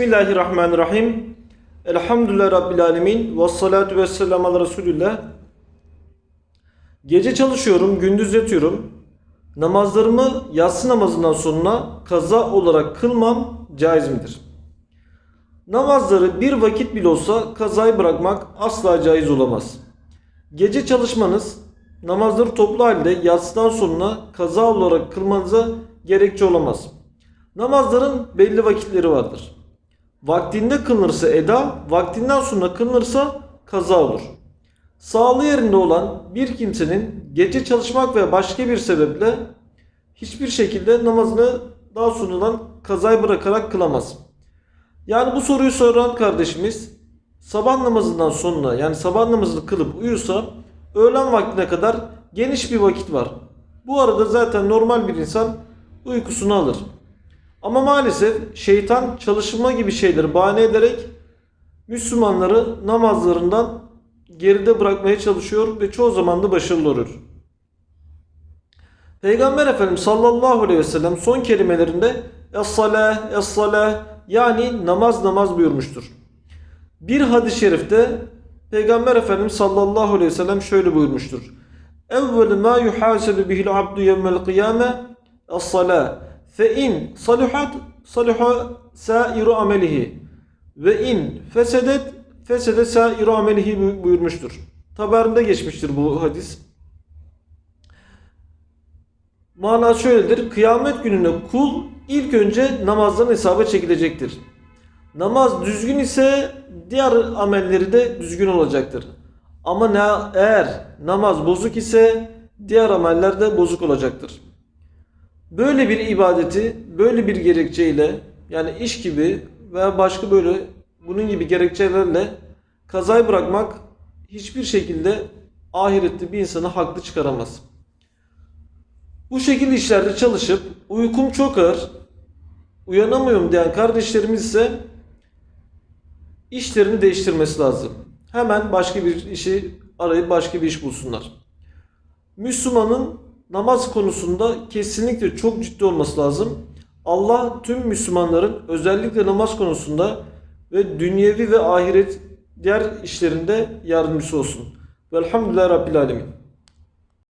Bismillahirrahmanirrahim. Elhamdülillah Rabbil Alemin. Ve salatu ve selamu ala Resulillah. Gece çalışıyorum, gündüz yatıyorum. Namazlarımı yatsı namazından sonra kaza olarak kılmam caiz midir? Namazları bir vakit bile olsa kazayı bırakmak asla caiz olamaz. Gece çalışmanız namazları toplu halde yatsıdan sonra kaza olarak kılmanıza gerekçe olamaz. Namazların belli vakitleri vardır. Vaktinde kılınırsa eda, vaktinden sonra kılınırsa kaza olur. Sağlığı yerinde olan bir kimsenin gece çalışmak veya başka bir sebeple hiçbir şekilde namazını daha sonradan kazayı bırakarak kılamaz. Yani bu soruyu soran kardeşimiz sabah namazından sonra yani sabah namazını kılıp uyursa öğlen vaktine kadar geniş bir vakit var. Bu arada zaten normal bir insan uykusunu alır. Ama maalesef şeytan çalışma gibi şeyleri bahane ederek Müslümanları namazlarından geride bırakmaya çalışıyor ve çoğu zaman da başarılı olur. Peygamber Efendimiz sallallahu aleyhi ve sellem son kelimelerinde Es-salah, es-salah yani namaz namaz buyurmuştur. Bir hadis-i şerifte Peygamber Efendimiz sallallahu aleyhi ve sellem şöyle buyurmuştur. Evvel ma yuhasebu bihil abdu yevmel kıyame es-salah fe in saluhat saluha sairu amelihi ve in fesedet fesede sairu amelihi buyurmuştur. Taberinde geçmiştir bu hadis. Mana şöyledir. Kıyamet gününe kul ilk önce namazdan hesaba çekilecektir. Namaz düzgün ise diğer amelleri de düzgün olacaktır. Ama ne, eğer namaz bozuk ise diğer ameller de bozuk olacaktır. Böyle bir ibadeti böyle bir gerekçeyle yani iş gibi veya başka böyle bunun gibi gerekçelerle kazayı bırakmak hiçbir şekilde ahirette bir insanı haklı çıkaramaz. Bu şekilde işlerde çalışıp uykum çok ağır, uyanamıyorum diyen kardeşlerimiz ise işlerini değiştirmesi lazım. Hemen başka bir işi arayıp başka bir iş bulsunlar. Müslümanın namaz konusunda kesinlikle çok ciddi olması lazım. Allah tüm Müslümanların özellikle namaz konusunda ve dünyevi ve ahiret diğer işlerinde yardımcısı olsun. Velhamdülillah Rabbil Alemin.